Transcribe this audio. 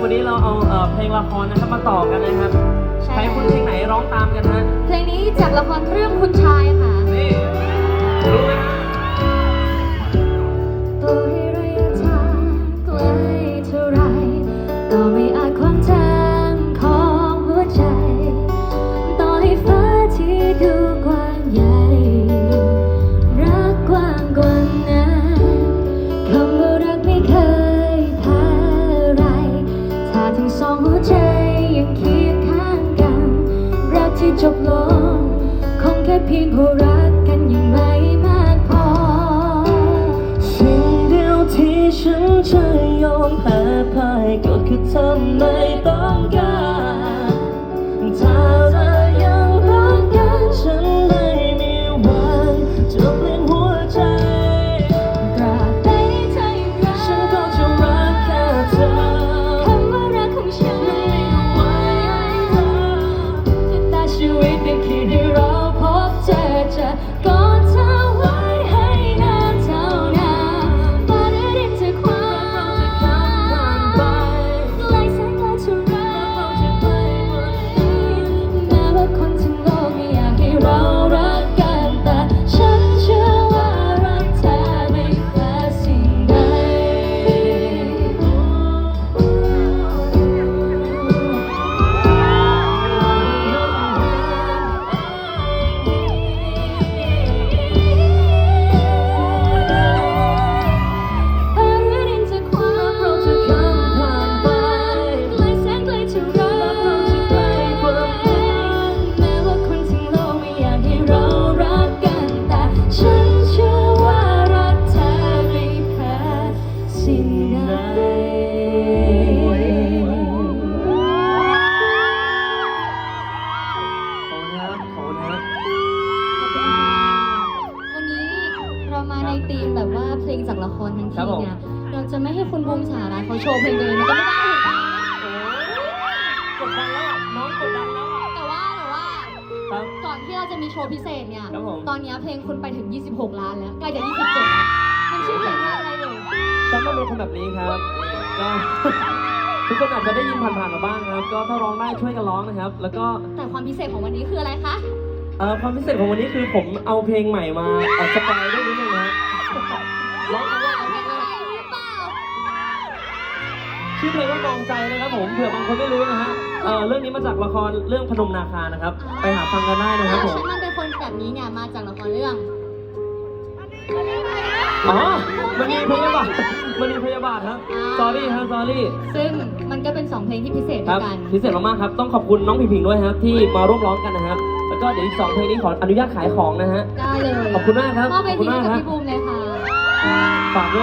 วันนี้เราเอาเอ่อเพลงละครนะครับมาต่อกันนะครับใช่ ใครคุณเพลงไหนร้องตามกันฮะเพลงนี้จากละครเรื่องคุณชายค่ะ นี่รู้ไหมฮะต่อให้ระยะทางไกลเท่าไรก็ไม่อาจความจำของหัวใจ ต่อให้ฟ้าที่ดูกว้างใหญ่ สองหัวใจยังเคียงข้างกัน รักที่จบลงคงแค่เพียงเพราะรักกันยังไม่มากพอ สิ่งเดียวที่ฉันจะยอมแพ้พ่ายก็คือเธอไม่ต้องการ ธีมแบบว่าเพลงจากละครทั้งครัทีบผมเนี่ยเราจะไม่ให้คุณบูมสาระเขาโชว์เพลงตัวเองมันก็ไม่ได้ถูกปะกดดันแล้วอะน้องกดดันแล้วอะแต่ว่าแต่ว่าครับ ก่อนที่เราจะมีโชว์พิเศษเนี่ย ครับผม ตอนนี้เพลงคุณไปถึง 26 ล้านแล้วใกล้จะ 27แล้วมันชื่อเพลงว่าอะไรเลยฉันต้องเป็นคนแบบนี้ครับก็ ทุกคนอาจจะได้ยินผ่านๆมาบ้างนะครับ ก็ถ้าร้องได้ช่วยกันร้องนะครับ แล้วก็แต่ความพิเศษของวันนี้คืออะไรคะ เอ่อความพิเศษของวันนี้คือผมเอาเพลงใหม่มาเอ่อสปอยได้นิดนึงนะ ร้องกันว่าเอาเพลงอะไรหรือเปล่าชื่อเพลงว่ากองใจนะครับผมเผื่อบางคนไม่รู้นะฮะเอ่อเรื่องนี้มาจากละครเรื่องพนมนาคานะครับ ไปหาฟังกันได้นะครับผมฉันมันเป็นคนแบบนี้เนี่ยมาจากละครเรื่อง อ๋อมันมีพยาบาทมันมีพยาบาทครับ sorry ครับ sorry ซึ่งมันก็เป็น2เพลงที่พิเศษคด้รัวบยกัน พิเศษมากๆครับต้องขอบคุณน้องผิงผิงด้วยครับ ที่มาร่วมร้องกันนะครับ แล้วก็เดี๋ยวอีกสองเพลงนี้ขออนุญาตขายของนะฮะ ได้เลยขอบคุณมากครับมอบขไปอบคุทีณมากกับครับ พี่บูมเลยค่ะ ฝากด้